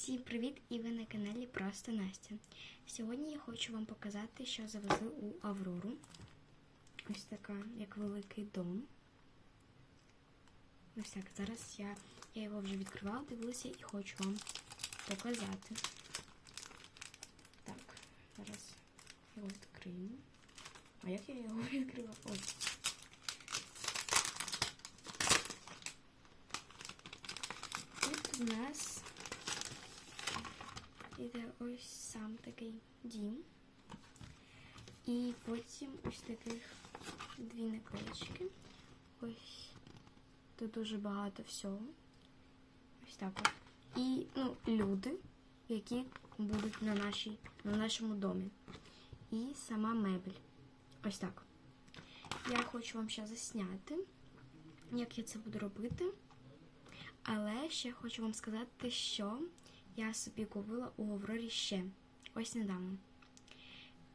Всім привіт! І ви на каналі Просто Настя. Сьогодні я хочу вам показати, що завезли у Аврору. Ось така, як великий дом. Ось так. Зараз я, я його вже відкривала, дивилася і хочу вам показати. Так, зараз його відкрию. А як я його відкрила? Ось. Тут у нас іде ось сам такий дім. І потім ось таких дві наклеєчки. Ось тут дуже багато всього. Ось так от. І ну, люди, які будуть на, нашій, на нашому домі. І сама мебель. Ось так. Я хочу вам ще засняти, як я це буду робити. Але ще хочу вам сказати, що я собі купила у Аврорі ще ось недавно.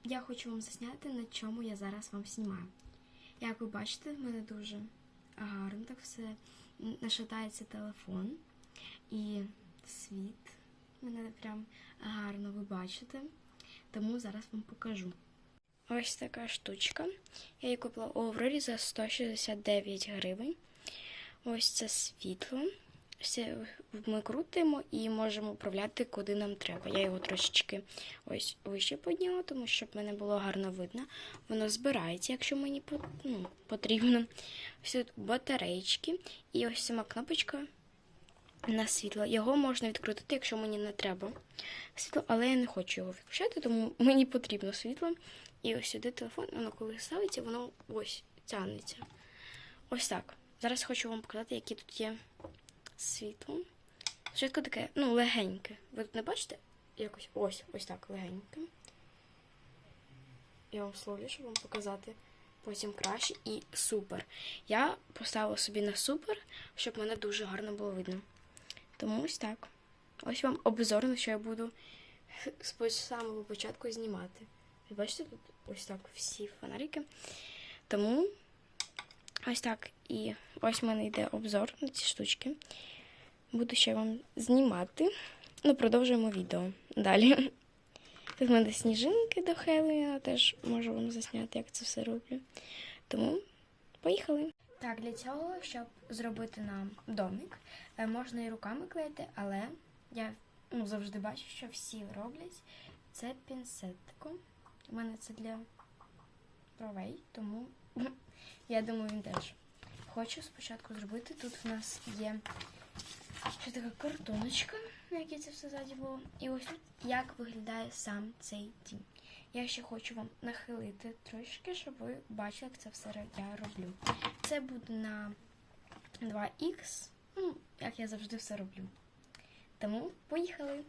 Я хочу вам засняти, на чому я зараз вам знімаю. Як ви бачите, в мене дуже гарно так все нашатається телефон і світ. Мене прям гарно ви бачите. Тому зараз вам покажу. Ось така штучка. Я її купила у Аврорі за 169 гривень. Ось це світло. Все ми крутимо і можемо управляти, куди нам треба. Я його трошечки ось вище підняла, тому щоб мене було гарно видно. Воно збирається, якщо мені ну, потрібно. Ось тут батарейки і ось сама кнопочка на світло. Його можна відкрутити, якщо мені не треба світло, але я не хочу його відключати, тому мені потрібно світло. І ось сюди телефон, воно коли ставиться, воно ось тягнеться. Ось так. Зараз хочу вам показати, які тут є світло. Спочатку таке, ну, легеньке. Ви тут не бачите? Якось ось ось так легеньке. Я вам словлю, щоб вам показати. Потім краще і супер. Я поставила собі на супер, щоб мене дуже гарно було видно. Тому ось так. Ось вам обзор, на що я буду з самого початку знімати. Ви бачите, тут ось так всі фонарики. Тому ось так. І ось в мене йде обзор на ці штучки. Буду ще вам знімати. Ну, продовжуємо відео далі. Тут в мене сніжинки до Хеллоуіна, теж можу вам засняти, як це все роблю. Тому поїхали. Так, для цього, щоб зробити нам домик, можна і руками клеїти, але я ну, завжди бачу, що всі роблять це пінцетиком. У мене це для бровей, тому я думаю, він теж. Хочу спочатку зробити. Тут в нас є ще така картоночка, на якій це все ззаді було. І ось тут як виглядає сам цей дім. Я ще хочу вам нахилити трошки, щоб ви бачили, як це все я роблю. Це буде на 2х, ну, як я завжди все роблю. Тому поїхали!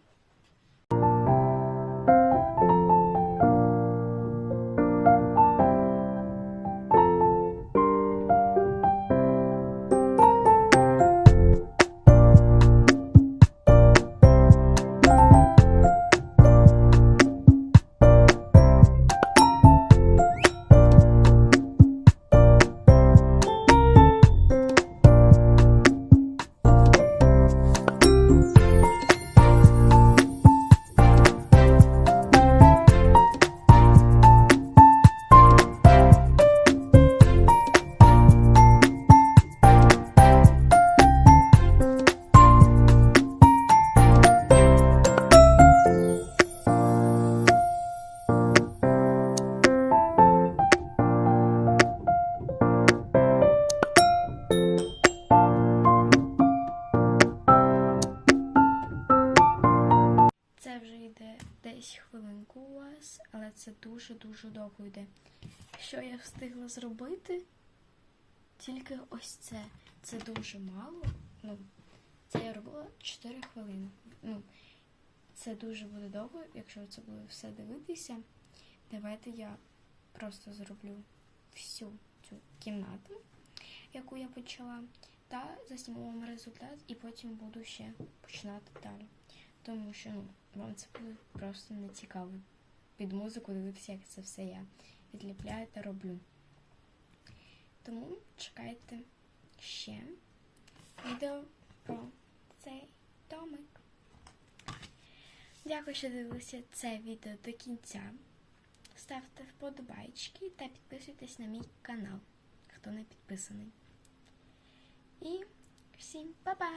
Десь хвилинку у вас, але це дуже-дуже довго йде. Що я встигла зробити? Тільки ось це. Це дуже мало. Ну, це я робила 4 хвилини. Ну, це дуже буде довго, якщо це буде все дивитися. Давайте я просто зроблю всю цю кімнату, яку я почала, та засніму вам результат, і потім буду ще починати далі. Тому що ну, вам це буде просто не цікаво під музику дивитися, як це все я відліпляю та роблю. Тому чекайте ще відео про цей домик. Дякую, що дивилися це відео до кінця. Ставте вподобайки та підписуйтесь на мій канал, хто не підписаний. І всім па-па!